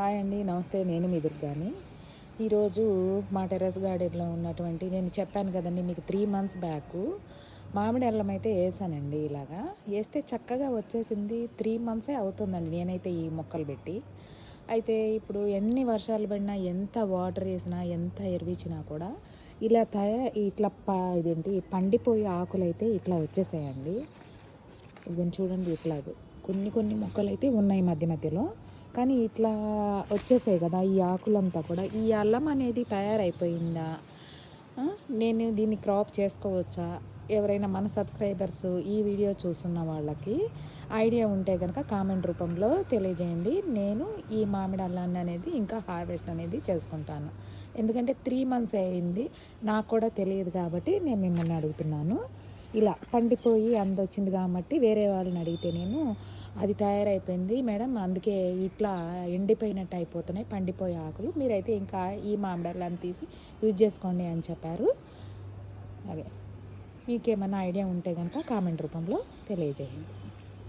Hi అండి నమస్తే నేను మీ దుర్గాని. ఈరోజు మా టెర్రస్ గార్డెన్లో ఉన్నటువంటి నేను చెప్పాను కదండి మీకు త్రీ మంత్స్ బ్యాక్ మామిడి అల్లం అయితే వేసానండి ఇలాగా. వేస్తే చక్కగా వచ్చేసింది త్రీ మంత్సే అవుతుందండి నేనైతే ఈ మొక్కలు పెట్టి. అయితే ఇప్పుడు ఎన్ని వర్షాలు పడినా ఎంత వాటర్ వేసినా ఎంత ఎరివిచ్చినా కూడా ఇలా తయ ఇట్లా ప ఇదేంటి పండిపోయే ఆకులు అయితే ఇట్లా వచ్చేసాయండి. ఇది చూడండి ఇట్లా కొన్ని కొన్ని మొక్కలు అయితే ఉన్నాయి మధ్య మధ్యలో. కానీ ఇట్లా వచ్చేసాయి కదా ఈ ఆకులంతా కూడా. ఈ అల్లం అనేది తయారైపోయిందా? నేను దీన్ని క్రాప్ చేసుకోవచ్చా? ఎవరైనా మన సబ్స్క్రైబర్స్ ఈ వీడియో చూస్తున్న వాళ్ళకి ఐడియా ఉంటే కనుక కామెంట్ రూపంలో తెలియజేయండి. నేను ఈ మామిడి అల్లాన్ని అనేది ఇంకా హార్వెస్ట్ అనేది చేసుకుంటాను. ఎందుకంటే త్రీ మంత్స్ అయింది. నాకు కూడా తెలియదు కాబట్టి నేను మిమ్మల్ని అడుగుతున్నాను. ఇలా పండిపోయి అందొచ్చింది కాబట్టి వేరే వాళ్ళని అడిగితే నేను అది తయారైపోయింది మేడం అందుకే ఇట్లా ఎండిపోయినట్టు అయిపోతున్నాయి పండిపోయే ఆకులు. మీరైతే ఇంకా ఈ మామిడాలను తీసి యూజ్ చేసుకోండి అని చెప్పారు. అలాగే మీకేమైనా ఐడియా ఉంటే కనుక కామెంట్ రూపంలో తెలియజేయండి.